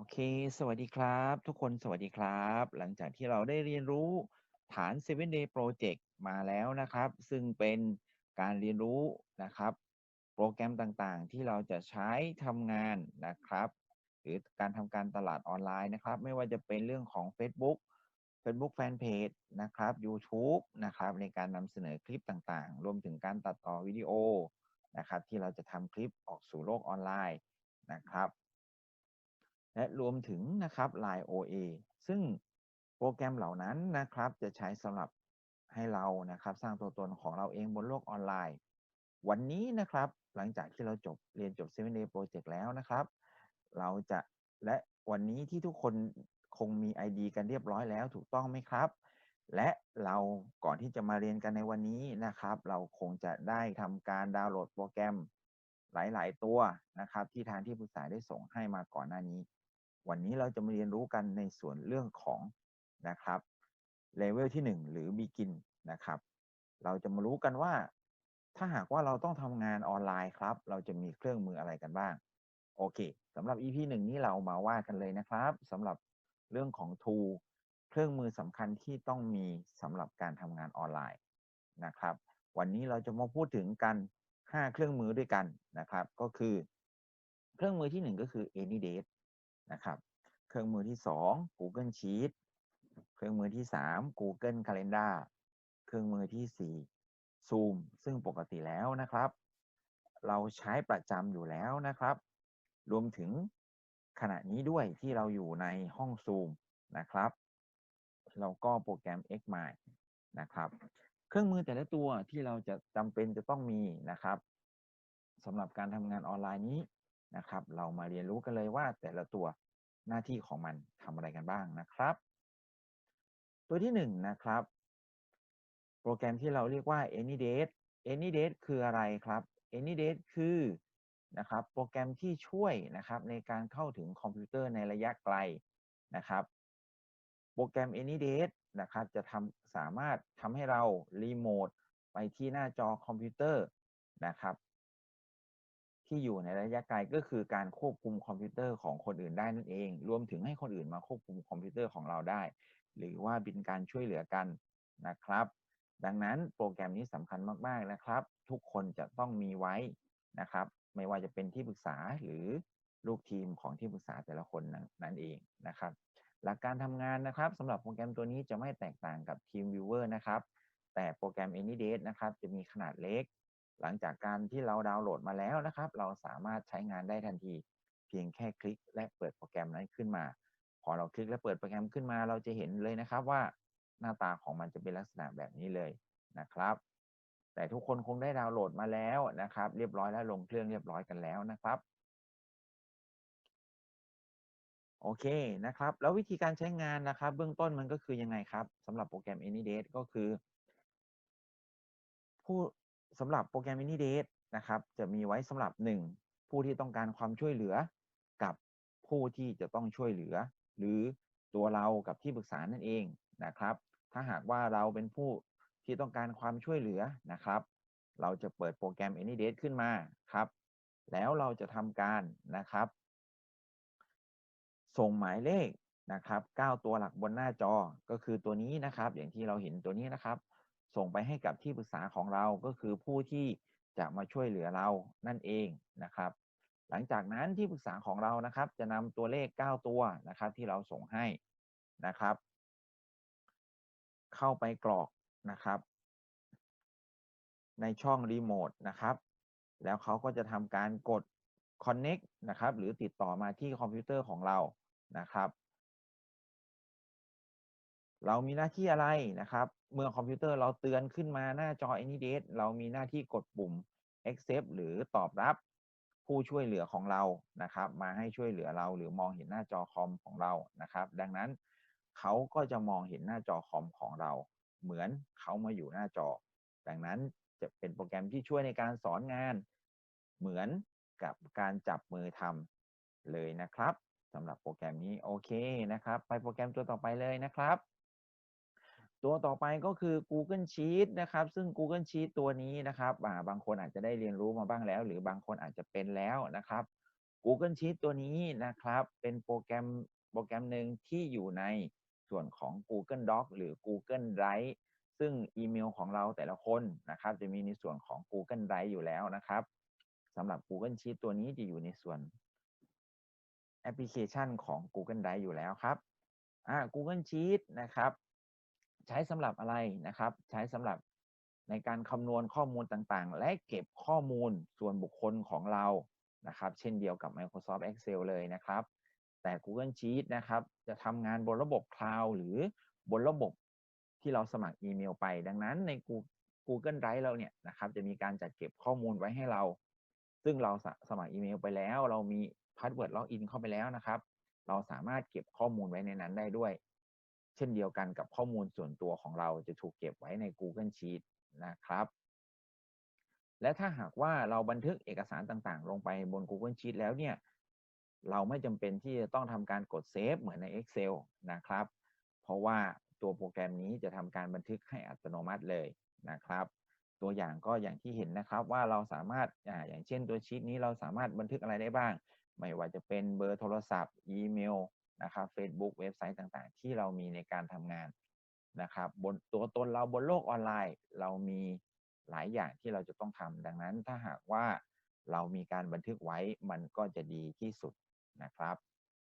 โอเค สวัสดีครับ ทุกคนสวัสดีครับ หลังจากที่เราได้เรียนรู้ฐาน 7 Day Project มาแล้วนะครับ ซึ่งเป็นการเรียนรู้นะครับ โปรแกรมต่างๆ ที่เราจะใช้ทำงานนะครับ หรือการทำการตลาดออนไลน์นะครับ ไม่ว่าจะเป็นเรื่องของ Facebook Facebook Fanpage นะครับ YouTube นะครับ ในการนำเสนอคลิปต่างๆ รวมถึงการตัดต่อวิดีโอนะครับ ที่เราจะทำคลิปออกสู่โลกออนไลน์นะครับ และรวมถึงนะครับ Line OA ซึ่งโปรแกรมเหล่านั้นนะครับ จะใช้สำหรับให้เรานะครับ สร้างตัวตนของเราเองบนโลกออนไลน์ วันนี้นะครับ หลังจากที่เราจบเรียนจบ 7 Day Project แล้วนะครับ เราจะและวันนี้ที่ทุกคนคงมี ID กันเรียบร้อยแล้วถูกต้องไหมครับ และเราก่อนที่จะมาเรียนกันในวันนี้นะครับ เราคงจะได้ทำการดาวน์โหลดโปรแกรมหลาย ๆ ตัวนะครับ ที่ทางที่ปรึกษาได้ส่งให้มาก่อนหน้านี้ วันนี้เราจะมาเรียนรู้กันในส่วนเรื่องของนะครับเลเวลที่ 1 หรือ Begin นะครับ เราจะมารู้กันว่า ถ้าหากว่าเราต้องทำงานออนไลน์ครับ เราจะมีเครื่องมืออะไรกันบ้าง โอเคสำหรับ EP 1 นี้เรามาว่ากันเลยนะครับสำหรับเรื่องของ tool เครื่องมือสำคัญที่ต้องมีสำหรับการทำงานออนไลน์นะครับ วันนี้เราจะมาพูดถึงกัน 5 เครื่องมือด้วยกันนะครับ ก็คือ เครื่องมือที่ 1 ก็คือ AnyDate นะครับ เครื่องมือที่ 2 Google Sheet เครื่องมือที่ 3 Google Calendar เครื่องมือที่ 4 Zoom ซึ่งปกติแล้วนะครับ เราใช้ประจำอยู่แล้วนะครับ รวมถึงขณะนี้ด้วยที่เราอยู่ในห้อง Zoom นะครับแล้วก็โปรแกรม Xmind นะครับ เครื่องมือแต่ละตัวที่เราจะจำเป็นจะต้องมีนะครับสำหรับการทำงานออนไลน์นี้ นะครับ เรามาเรียนรู้กันเลยว่าแต่ละตัวหน้าที่ของมันทำอะไรกันบ้างนะครับ ตัวที่1นนะครับ โปรแกรมที่เราเรียกว่า AnyDate AnyDate คืออะไรครับ AnyDate คือนะครับโปรแกรมที่ช่วยนะครับในการเข้าถึงคอมพิวเตอร์ในระยะไกลนะครับ โปรแกรม AnyDate นะครับจะทำสามารถทำให้เรารีโมทไปที่หน้าจอคอมพิวเตอร์นะครับ ที่อยู่ในระยะไกลก็คือการควบคุมคอมพิวเตอร์ของคนอื่นได้นั่นเอง รวมถึงให้คนอื่นมาควบคุมคอมพิวเตอร์ของเราได้ หรือว่าเป็นการช่วยเหลือกันนะครับ ดังนั้นโปรแกรมนี้สำคัญมากๆนะครับ ทุกคนจะต้องมีไว้นะครับ ไม่ว่าจะเป็นที่ปรึกษาหรือลูกทีมของที่ปรึกษาแต่ละคนนั่นเองนะครับ หลักการทำงานนะครับสำหรับโปรแกรมตัวนี้จะไม่แตกต่างกับ TeamViewer นะครับ แต่โปรแกรม AnyDate นะครับ จะมีขนาดเล็ก หลังจากการที่เราดาวน์โหลดมาแล้วนะครับ เราสามารถใช้งานได้ทันที เพียงแค่คลิกและเปิดโปรแกรมนั้นขึ้นมา พอเราคลิกและเปิดโปรแกรมขึ้นมา เราจะเห็นเลยนะครับว่าหน้าตาของมันจะเป็นลักษณะแบบนี้เลยนะครับ แต่ทุกคนคงได้ดาวน์โหลดมาแล้วนะครับ เรียบร้อยแล้วลงเครื่องเรียบร้อยกันแล้วนะครับโอเคนะครับ แล้ววิธีการใช้งานนะครับ เบื้องต้นมันก็คือยังไงครับสำหรับโปรแกรม AnyDate ก็คือ ผู้ สำหรับโปรแกรม AnyDate นะครับ จะมีไว้สำหรับ 1. ผู้ที่ต้องการความช่วยเหลือ กับผู้ที่จะต้องช่วยเหลือ หรือตัวเรากับที่ปรึกษานั่นเองนะครับ ถ้าหากว่าเราเป็นผู้ที่ต้องการความช่วยเหลือนะครับ เราจะเปิดโปรแกรม AnyDate ขึ้นมาครับ แล้วเราจะทำการนะครับ ส่งหมายเลขนะครับ 9 ตัวหลักบนหน้าจอก็คือตัวนี้นะครับ อย่างที่เราเห็นตัวนี้นะครับ ส่งไปให้กับที่ปรึกษาของเราก็คือผู้ที่จะมาช่วยเหลือเรานั่นเองนะครับ หลังจากนั้นที่ปรึกษาของเรานะครับ จะนำตัวเลข 9 ตัวนะครับ ที่เราส่งให้นะครับ เข้าไปกรอกนะครับ ในช่องรีโมทนะครับ แล้วเขาก็จะทำการกด connect นะครับ หรือติดต่อมาที่คอมพิวเตอร์ของเรานะครับ เรามีหน้าที่อะไรนะครับ เมื่อคอมพิวเตอร์เราเตือนขึ้นมาหน้าจอ AnyDate เรามีหน้าที่กดปุ่ม accept หรือตอบรับผู้ช่วยเหลือของเรานะครับ มาให้ช่วยเหลือเราหรือมองเห็นหน้าจอคอมของเรานะครับ ดังนั้นเขาก็จะมองเห็นหน้าจอคอมของเรา เหมือนเขามาอยู่หน้าจอ ดังนั้นจะเป็นโปรแกรมที่ช่วยในการสอนงาน เหมือนกับการจับมือทำเลยนะครับสำหรับโปรแกรมนี้โอเคนะครับ ไปโปรแกรมตัวต่อไปเลยนะครับ ตัวต่อไปก็คือ Google Sheet นะครับ ซึ่ง Google Sheet ตัวนี้นะครับบางคนอาจจะได้เรียนรู้มาบ้างแล้ว หรือบางคนอาจจะเป็นแล้วนะครับ Google Sheet ตัวนี้นะครับ เป็นโปรแกรมโปรแกรมหนึ่งที่อยู่ในส่วนของ Google Doc หรือ Google Drive ซึ่งอีเมลของเราแต่ละคนนะครับ จะมีในส่วนของ Google Drive อยู่แล้วนะครับสำหรับ Google Sheet ตัวนี้จะอยู่ในส่วนแอปพลิเคชันของ Google Drive อยู่แล้วครับ Google Sheet นะครับ ใช้สำหรับอะไรนะครับ ใช้สำหรับในการคำนวณข้อมูลต่างๆ และเก็บข้อมูลส่วนบุคคลของเรานะครับ เช่นเดียวกับ Microsoft Excel เลยนะครับ แต่ Google Sheet นะครับ จะทำงานบนระบบคลาวด์หรือบนระบบที่เราสมัครอีเมลไป ดังนั้นใน Google Drive เราเนี่ยนะครับ จะมีการจัดเก็บข้อมูลไว้ให้เรา ซึ่งเราสมัครอีเมลไปแล้ว เรามีพาสเวิร์ดล็อกอินเข้าไปแล้วนะครับ เราสามารถเก็บข้อมูลไว้ในนั้นได้ด้วย เช่นเดียวกันกับข้อมูลส่วนตัวของเราจะถูกเก็บไว้ใน Google Sheet นะครับ และถ้าหากว่าเราบันทึกเอกสารต่างๆ ลงไปบน Google Sheet แล้วเนี่ย เราไม่จำเป็นที่จะต้องทำการกดเซฟเหมือนใน Excel นะครับ เพราะว่าตัวโปรแกรมนี้จะทำการบันทึกให้อัตโนมัติเลยนะครับ ตัวอย่างก็อย่างที่เห็นนะครับว่าเราสามารถออย่างเช่นตัวชีตนี้เราสามารถบันทึกอะไรได้บ้าง ไม่ว่าจะเป็นเบอร์โทรศัพท์ อีเมล นะครับ Facebook เว็บไซต์ต่างๆ ที่เรามีในการทำงานนะครับบนตัวตนเราบนโลกออนไลน์ เรามีหลายอย่างที่เราจะต้องทำดังนั้นถ้าหากว่าเรามีการบันทึกไว้มันก็จะดีที่สุดนะครับ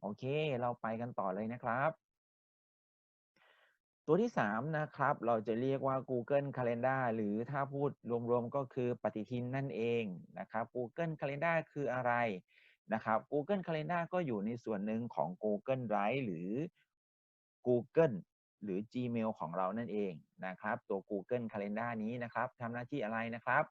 โอเค เราไปกันต่อเลยนะครับตัวที่ 3 นะครับ เราจะเรียกว่า Google Calendar หรือถ้าพูดรวมๆ ก็คือปฏิทินนั่นเองนะครับ Google Calendar คืออะไร นะครับ Google Calendar ก็อยู่ในส่วนหนึ่งของ Google Drive หรือ Google หรือ Gmail ของเรานั่นเองนะครับ ตัว Google Calendar นี้นะครับทำหน้าที่อะไรนะครับ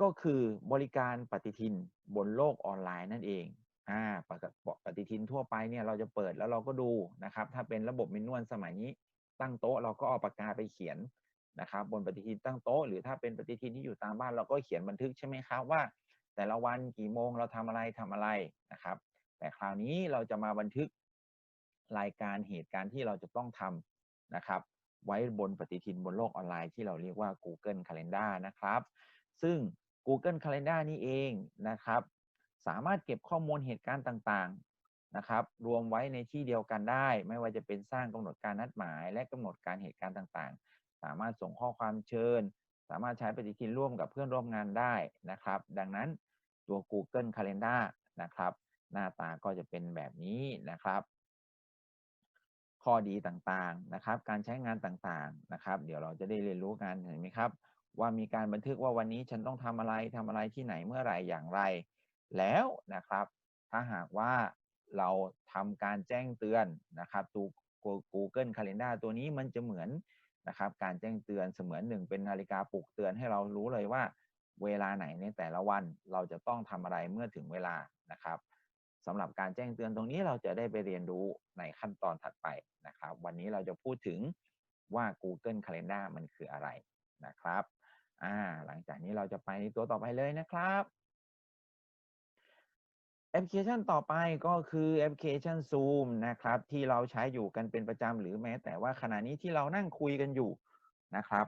ก็คือบริการปฏิทินบนโลกออนไลน์นั่นเองอ่าปกปฏิทินทั่วไปเนี่ยเราจะเปิดแล้วเราก็ดูนะครับ ถ้าเป็นระบบเมนวลสมัยนี้ ตั้งโต๊ะเราก็เอาปากกาไปเขียนนะครับ บนปฏิทินตั้งโต๊ะหรือถ้าเป็นปฏิทินที่อยู่ตามบ้านเราก็เขียนบันทึกใช่ไหมครับว่า แต่ละวันกี่โมงเราทำอะไรทำอะไรนะครับ แต่คราวนี้เราจะมาบันทึกรายการเหตุการณ์ที่เราจะต้องทำนะครับ ไว้บนปฏิทินบนโลกออนไลน์ที่เราเรียกว่า Google Calendar นะครับ ซึ่ง Google Calendar นี้เองนะครับ สามารถเก็บข้อมูลเหตุการณ์ต่างๆนะครับ รวมไว้ในที่เดียวกันได้ ไม่ว่าจะเป็นสร้างกำหนดการนัดหมาย และกำหนดการเหตุการณ์ต่างๆ สามารถส่งข้อความเชิญ สามารถใช้ปฏิทินร่วมกับเพื่อนร่วมงานได้นะครับ ดังนั้นตัว Google Calendar นะครับ หน้าตาก็จะเป็นแบบนี้นะครับ ข้อดีต่างๆนะครับ การใช้งานต่างๆนะครับ เดี๋ยวเราจะได้เรียนรู้กันเห็นไหมครับ ว่ามีการบันทึกว่าวันนี้ฉันต้องทำอะไรทำอะไรที่ไหนเมื่อไหร่อย่างไร แล้วนะครับ ถ้าหากว่าเราทำการแจ้งเตือนนะครับตัว Google Calendar ตัวนี้มันจะเหมือน นะครับ การแจ้งเตือนเสมือนหนึ่งเป็นนาฬิกาปลุกเตือนให้เรารู้เลยว่า เวลาไหนในแต่ละวันเราจะต้องทำอะไรเมื่อถึงเวลานะครับสำหรับการแจ้งเตือนตรงนี้เราจะได้ไปเรียนรู้ในขั้นตอนถัดไปนะครับ วันนี้เราจะพูดถึงว่า Google Calendar มันคืออะไรนะครับ อ่า หลังจากนี้เราจะไปตัวต่อไปเลยนะครับ แอปพลิเคชันต่อไปก็คือแอปพลิเคชัน Zoom นะครับ ที่เราใช้อยู่กันเป็นประจำหรือแม้แต่ว่าขณะนี้ที่เรานั่งคุยกันอยู่นะครับ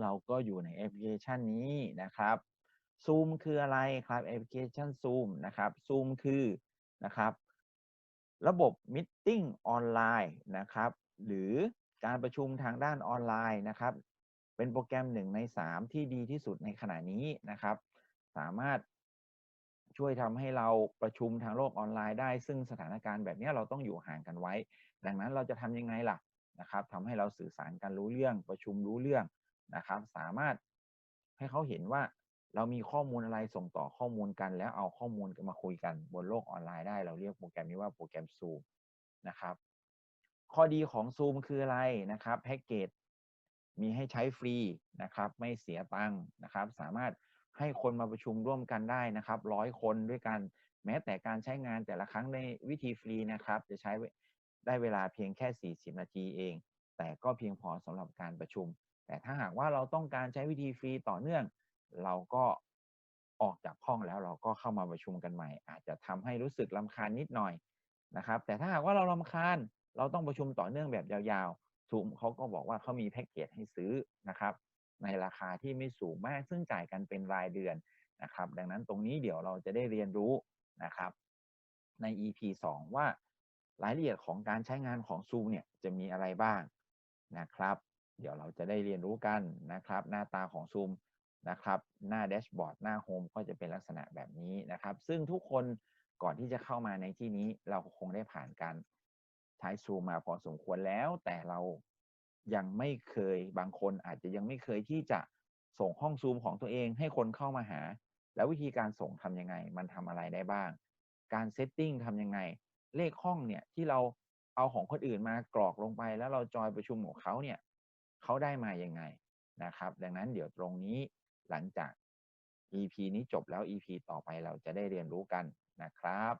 เราก็อยู่ในแอปพลิเคชันนี้นะครับ Zoom คืออะไรครับแอปพลิเคชัน Zoom นะครับ Zoom คือนะครับ ระบบมิ팅ออนไลน์นะครับหรือการประชุมทางด้านออนไลน์นะครับ เป็นโปรแกรมหนึ่งในสามที่ดีที่สุดในขณะนี้นะครับ สามารถ ช่วยทำให้เราประชุมทางโลกออนไลน์ได้ ซึ่งสถานการณ์แบบนี้เราต้องอยู่ห่างกันไว้ ดังนั้นเราจะทำยังไงล่ะนะครับทำให้เราสื่อสารกันรู้เรื่องประชุมรู้เรื่องนะครับ สามารถให้เขาเห็นว่าเรามีข้อมูลอะไรส่งต่อข้อมูลกันแล้วเอาข้อมูลมาคุยกันบนโลกออนไลน์ได้ เราเรียกโปรแกรมนี้ว่าโปรแกรม Zoom นะครับ ข้อดีของ Zoom คืออะไรนะครับแพ็กเกจมีให้ใช้ฟรีนะครับ ไม่เสียตังค์นะครับ สามารถ ให้คนมาประชุมร่วมกันได้นะครับร้อยคนด้วยกันแม้แต่การใช้งานแต่ละครั้งในวิธีฟรีนะครับ จะใช้ได้เวลาเพียงแค่ 40 นาทีเอง แต่ก็เพียงพอสำหรับการประชุม แต่ถ้าหากว่าเราต้องการใช้วิธีฟรีต่อเนื่อง เราก็ออกจากห้องแล้วเราก็เข้ามาประชุมกันใหม่ อาจจะทำให้รู้สึกลำคาญนิดหน่อยนะครับ แต่ถ้าหากว่าเราลำคาญเราต้องประชุมต่อเนื่องแบบยาวๆซูมเขาก็บอกว่าเขามีแพ็กเกจให้ซื้อนะครับ ในราคาที่ไม่สูงมาก ซึ่งจ่ายกันเป็นรายเดือนนะครับ ดังนั้นตรงนี้เดี๋ยวเราจะได้เรียนรู้นะครับ ใน EP 2 ว่ารายละเอียดของการใช้งานของ Zoom เนี่ยจะมีอะไรบ้างนะครับ เดี๋ยวเราจะได้เรียนรู้กันนะครับ หน้าตาของ Zoom นะครับ หน้าแดชบอร์ดหน้าโฮมก็จะเป็นลักษณะแบบนี้นะครับ ซึ่งทุกคนก่อนที่จะเข้ามาในที่นี้เราคงได้ผ่านการใช้ Zoom มาพอสมควรแล้ว แต่เรา ยังไม่เคยบางคนอาจจะยังไม่เคยที่จะส่งห้อง Zoom ของตัวเองให้คนเข้ามาหา แล้ววิธีการส่งทำยังไง มันทำอะไรได้บ้าง การเซตติ้งทำยังไง เลขห้องเนี่ยที่เราเอาของคนอื่นมากรอกลงไป แล้วเราจอยประชุมของเขาเนี่ยเขาได้มายังไงนะครับ ดังนั้นเดี๋ยวตรงนี้หลังจาก EP นี้จบแล้ว EP ต่อไปเราจะได้เรียนรู้กันนะครับ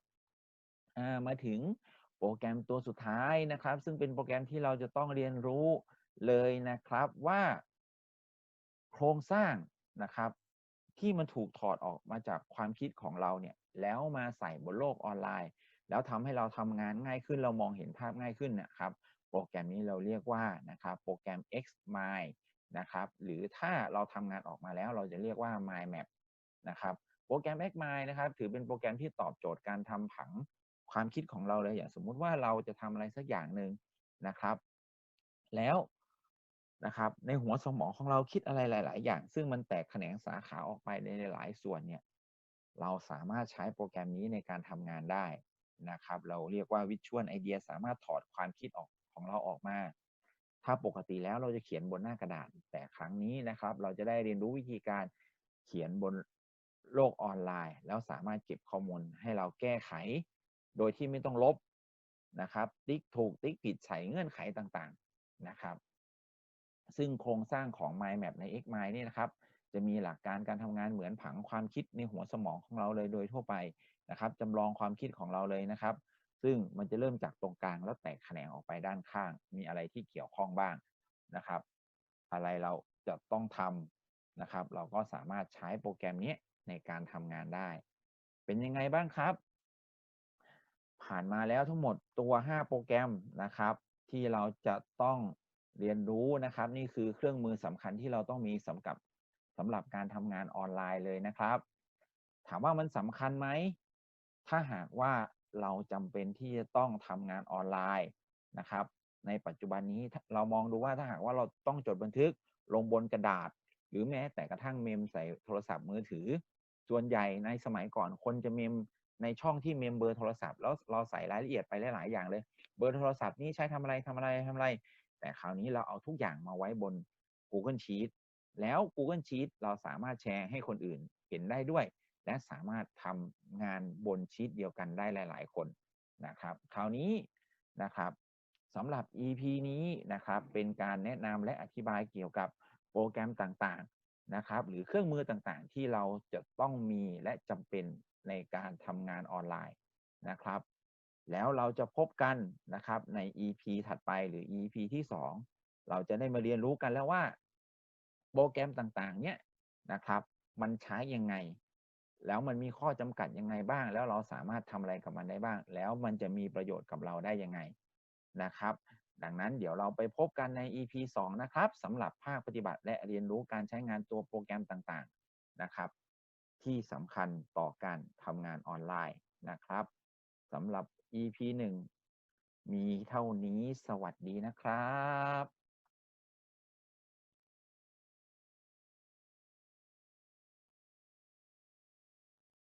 มาถึงโปรแกรมตัวสุดท้ายนะครับ ซึ่งเป็นโปรแกรมที่เราจะต้องเรียนรู้ เลยนะครับว่า โครงสร้างนะครับ ที่มันถูกถอดออกมาจากความคิดของเราเนี่ย แล้วมาใส่บนโลกออนไลน์ แล้วทำให้เราทำงานง่ายขึ้นเรามองเห็นภาพง่ายขึ้นนะครับ โปรแกรมนี้เราเรียกว่านะครับ โปรแกรม Xmind นะครับ หรือถ้าเราทำงานออกมาแล้วเราจะเรียกว่า Mind Map นะครับโปรแกรม Xmind นะครับ ถือเป็นโปรแกรมที่ตอบโจทย์การทำผังความคิดของเราเลยอย่างสมมุติว่าเราจะทำอะไรสักอย่างหนึ่งนะครับ แล้ว นะครับในหัวสมองของเราคิดอะไรหลาย ๆ อย่าง ซึ่งมันแตกแขนงสาขาออกไปในหลายส่วนเนี่ยเราสามารถใช้โปรแกรมนี้ในการทำงานได้นะครับ เราเรียกว่า Visual Idea สามารถถอดความคิดออกของเราออกมา ถ้าปกติแล้วเราจะเขียนบนหน้ากระดาษ แต่ครั้งนี้นะครับ เราจะได้เรียนรู้วิธีการเขียนบนโลกออนไลน์ แล้วสามารถเก็บข้อมูลให้เราแก้ไข โดยที่ไม่ต้องลบนะครับ ติ๊กถูกติ๊กผิดใส่เงื่อนไขต่าง ๆ นะครับ ซึ่งโครงสร้างของ Mind Map ใน Xmind นี่นะครับ จะมีหลักการการทำงานเหมือนผังความคิดในหัวสมองของเราเลยโดยทั่วไปนะครับจำลองความคิดของเราเลยนะครับ ซึ่งมันจะเริ่มจากตรงกลางแล้วแตกแขนงออกไปด้านข้าง มีอะไรที่เกี่ยวข้องบ้างนะครับ อะไรเราจะต้องทำนะครับ เราก็สามารถใช้โปรแกรมนี้ในการทำงานได้ เป็นยังไงบ้างครับ ผ่านมาแล้วทั้งหมดตัว 5 โปรแกรมนะครับ ที่เราจะต้อง เรียนรู้นะครับ นี่คือเครื่องมือสำคัญที่เราต้องมีสำหรับสำหรับการทำงานออนไลน์เลยนะครับ ถามว่ามันสำคัญไหมถ้าหากว่าเราจำเป็นที่จะต้องทำงานออนไลน์นะครับ ในปัจจุบันนี้เรามองดูว่าถ้าหากว่าเราต้องจดบันทึกลงบนกระดาษ หรือแม้แต่กระทั่งเมมใส่โทรศัพท์มือถือ ส่วนใหญ่ในสมัยก่อนคนจะเมมในช่องที่เมมเบอร์โทรศัพท์แล้วเราใส่รายละเอียดไปหลาย ๆ อย่างเลย เบอร์โทรศัพท์นี้ใช้ทำอะไรทำอะไรทำอะไร แต่คราวนี้เราเอาทุกอย่างมาไว้บน Google Sheet แล้ว Google Sheet เราสามารถแชร์ให้คนอื่นเห็นได้ด้วย และสามารถทำงานบนชีตเดียวกันได้หลาย ๆ คนนะครับ คราวนี้นะครับสำหรับ EP นี้นะครับเป็นการแนะนำและอธิบายเกี่ยวกับโปรแกรมต่างๆนะครับ หรือเครื่องมือต่างๆ ที่เราจะต้องมีและจำเป็นในการทำงานออนไลน์นะครับ แล้วเราจะพบกันนะครับใน EP ถัดไปหรือ EP ที่ 2 เราจะได้มาเรียนรู้กันแล้วว่า โปรแกรมต่างๆ เนี่ยนะครับ มันใช้ยังไง แล้วมันมีข้อจำกัดยังไงบ้าง แล้วเราสามารถทำอะไรกับมันได้บ้าง แล้วมันจะมีประโยชน์กับเราได้ยังไงนะครับ ดังนั้นเดี๋ยวเราไปพบกันใน EP 2 นะครับสำหรับภาคปฏิบัติและเรียนรู้การใช้งานตัวโปรแกรมต่างๆนะครับ ที่สำคัญต่อการทำงานออนไลน์นะครับสำหรับ EP 1มีเท่านี้สวัสดีนะครับ